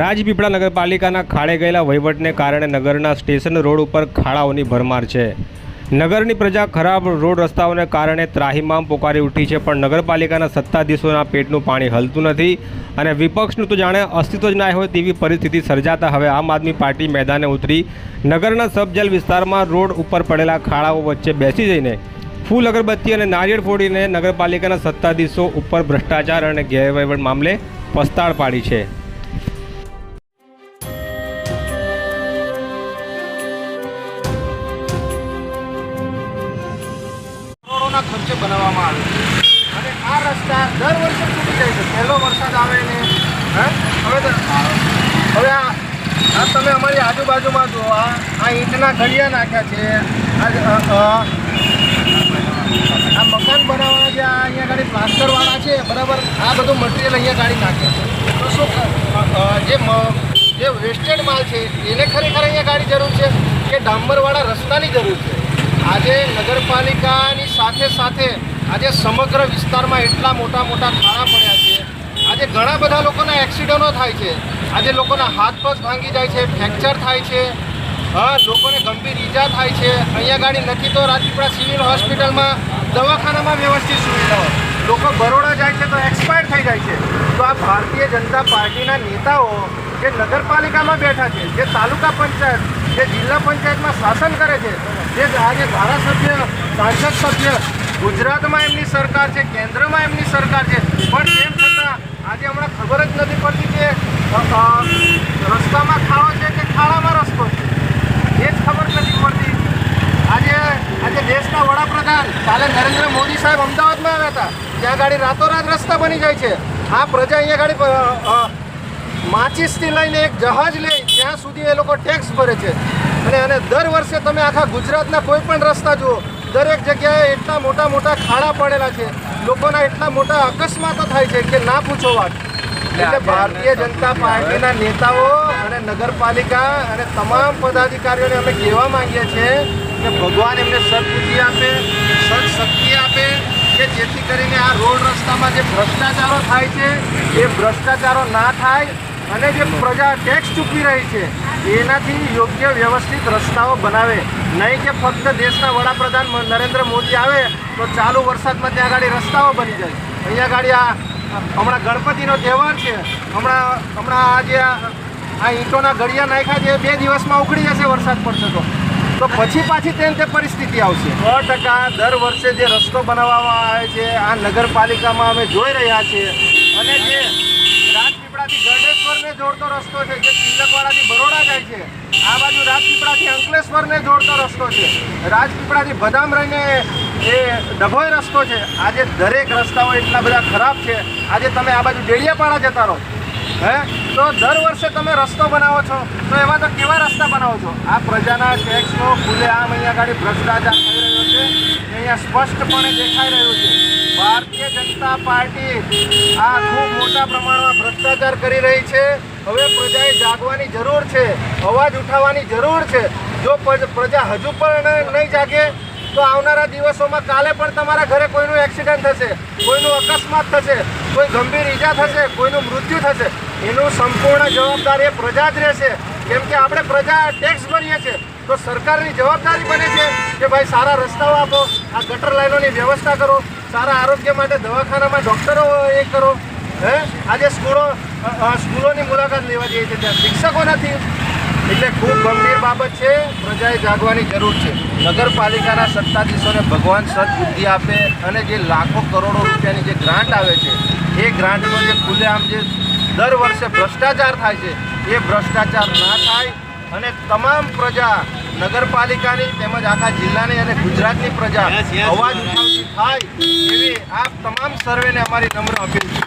રાજપીપળા નગરપાલિકાના ખાડે ગયેલા વહીવટને કારણે નગરના સ્ટેશન રોડ ઉપર ખાડાઓની ભરમાર છે. નગરની પ્રજા ખરાબ રોડ રસ્તાઓને કારણે ત્રાહિમામ પોકારી ઉઠી છે, પણ નગરપાલિકાના સત્તાધીશોના પેટનું પાણી હલતું નથી અને વિપક્ષનું તો જાણે અસ્તિત્વ જ ના હોય તેવી પરિસ્થિતિ સર્જાતા હવે આમ આદમી પાર્ટી મેદાને ઉતરી. નગરના સબજલ વિસ્તારમાં રોડ ઉપર પડેલા ખાડાઓ વચ્ચે બેસી જઈને ફૂલ અગરબત્તી અને નારિયેળ ફોડીને નગરપાલિકાના સત્તાધીશો ઉપર ભ્રષ્ટાચાર અને ગેરવહીવટ મામલે પસ્તાળ પાડી છે. કરોડોના ખર્ચે બનાવવામાં આવે છે. અને આ રસ્તા દર વર્ષે તૂટી જાય છે. પહેલો વરસાદ આવે ને હવે હવે આ તમે અમારી આજુબાજુમાં જુઓ, આ આ ઈંટના ઘડિયા નાખ્યા છે. આ આ મકાન બનાવવાના જે આ અહીંયા ગાડી પ્લાસ્ટરવાળા છે, બરાબર? આ બધું મટીરિયલ અહીંયા ગાડી નાખે છે. તો શું જે જે વેસ્ટેડ માલ છે, એને ખરેખર અહીંયા ગાડી જરૂર છે કે ડાંબરવાળા રસ્તાની જરૂર છે? આજે નગરપાલિકાની સાથે સાથે આજે સમગ્ર વિસ્તારમાં એટલા મોટા મોટા ખાડા પડ્યા છે. આજે ઘણા બધા લોકોના એક્સિડન્ટો થાય છે. આજે લોકોના હાથ પગ ભાંગી જાય છે, ફ્રેક્ચર થાય છે, હા, લોકોને ગંભીર ઈજા થાય છે. અહીંયા ગાડી નથી તો રાજપીપળા સિવિલ હોસ્પિટલમાં દવાખાનામાં વ્યવસ્થિત સુવિધાઓ. લોકો બરોડા જાય છે તો એક્સપાયર થઈ જાય છે. તો આ ભારતીય જનતા પાર્ટીના નેતાઓ જે નગરપાલિકામાં બેઠા છે, જે તાલુકા પંચાયત જે જિલ્લા પંચાયતમાં શાસન કરે છે, જે આજે ધારાસભ્ય, સાંસદ સભ્ય ગુજરાતમાં એમની સરકાર છે, કેન્દ્રમાં એમની સરકાર છે, પણ તેમ છતાં આજે હમણાં ખબર જ નથી પડતી કે રસ્તામાં ખાડો છે કે ખાડામાં રસ્તો છે? એ જ ખબર નથી પડતી. આજે આજે દેશના વડાપ્રધાન કાલે નરેન્દ્ર મોદી સાહેબ અમદાવાદમાં આવ્યા હતા, ત્યાં ગાડી રાતોરાત રસ્તા બની જાય છે. આ પ્રજા અહીંયા ગાડી માચીસથી લઈને એક જહાજ લે ત્યાં સુધી એ લોકો ટેક્સ ભરે છે. અને અને દર વર્ષે તમે આખા ગુજરાતના કોઈ પણ રસ્તા જુઓ દરેક જગ્યાએ એટલા મોટા મોટા ખાડા પડેલા છે. લોકોના એટલા મોટા અકસ્માતો થાય છે કે ના પૂછો વાત. એટલે ભારતીય જનતા પાર્ટીના નેતાઓ અને નગરપાલિકા અને તમામ પદાધિકારીઓને અમે કહેવા માંગીએ છીએ કે ભગવાન એમને સદબુદ્ધિ આપે સદશક્તિ આપે કે જેથી કરીને આ રોડ રસ્તામાં જે ભ્રષ્ટાચારો થાય છે એ ભ્રષ્ટાચારો ના થાય અને જે પ્રજા ટેક્સ ચૂકવી રહી છે, એનાથી યોગ્ય વ્યવસ્થિત રસ્તાઓ બનાવે. નહીં કે ફક્ત દેશના વડાપ્રધાન નરેન્દ્ર મોદી આવે, તો ચાલુ વરસાદમાં ત્યાં આગળ રસ્તાઓ બની જાય. અહીંયા આગળ આ, હમણાં ગણપતિનો તહેવાર છે. હમણાં હમણાં આ જે આ ઈંટોના ગળિયા નાખ્યા છે બે દિવસમાં ઉખડી જશે વરસાદ પડશે તો. તો પછી પાછી તેમ તે પરિસ્થિતિ આવશે. સો ટકા દર વર્ષે જે રસ્તો બનાવવામાં આવે છે, આ નગરપાલિકામાં અમે જોઈ રહ્યા છીએ. અને જે જોડતો રસ્તો છે, જે તિલકવાડાથી બરોડા જાય છે, આ બાજુ રાજપીપળાથી અંકલેશ્વરને જોડતો રસ્તો છે. રાજપીપળાથી બદામ રહીને એ ડભોય રસ્તો છે. આજે દરેક રસ્તાઓ એટલા બધા ખરાબ છે. આજે તમે આ બાજુ ડેડિયાપાડા જતા રહો. હે? તો દર વર્ષે તમે રસ્તો બનાવો છો, તો એમાં તો કેવા રસ્તા બનાવો છો? આ પ્રજાના ટેક્સનો ખુલ્લેઆમ અહીંયા આગળ ભ્રષ્ટાચાર થઈ રહ્યો છે. અહીંયા સ્પષ્ટપણે દેખાઈ રહ્યું છે. ભારતીય જનતા પાર્ટી આ ખૂબ મોટા પ્રમાણમાં ભ્રષ્ટાચાર કરી રહી છે. હવે પ્રજાએ જાગવાની જરૂર છે, અવાજ ઉઠાવવાની જરૂર છે. જો પ્રજા હજુ પણ નહીં જાગે, તો આવનારા દિવસોમાં કાલે પણ તમારા ઘરે કોઈનું એક્સિડન્ટ થશે, કોઈનું અકસ્માત થશે, કોઈ ગંભીર ઈજા થશે, કોઈનું મૃત્યુ થશે. એનું સંપૂર્ણ જવાબદારી એ પ્રજા જ રહેશે. કેમ કે આપણે પ્રજા ટેક્સ ભરીએ છીએ. તો સરકારની જવાબદારી બને છે કે ભાઈ સારા રસ્તાઓ આપો, આ ગટર લાઈનોની વ્યવસ્થા કરો, સારા આરોગ્ય માટે દવાખાનામાં ડૉક્ટરો એ કરો. હે? આજે સ્કૂલો સ્કૂલોની મુલાકાત લેવા જઈએ છીએ ત્યાં શિક્ષકો નથી એટલે ખૂબ ગંભીર બાબત છે પ્રજાએ જાગવાની જરૂર છે. નગરપાલિકાના સત્તાધીશોને ભગવાન સદબુદ્ધિ આપે અને જે લાખો કરોડો રૂપિયાની જે ગ્રાન્ટ આવે છે એ ગ્રાન્ટનો જે ખુલ્લેઆમ જે દર વર્ષે ભ્રષ્ટાચાર થાય છે એ ભ્રષ્ટાચાર ના થાય. અને તમામ પ્રજા નગરપાલિકાની તેમજ આખા જિલ્લાની અને ગુજરાતની પ્રજા અવાજ ઉઠાવતી થાય એવી આ તમામ સર્વેને અમારી નમ્ર અપીલ છે.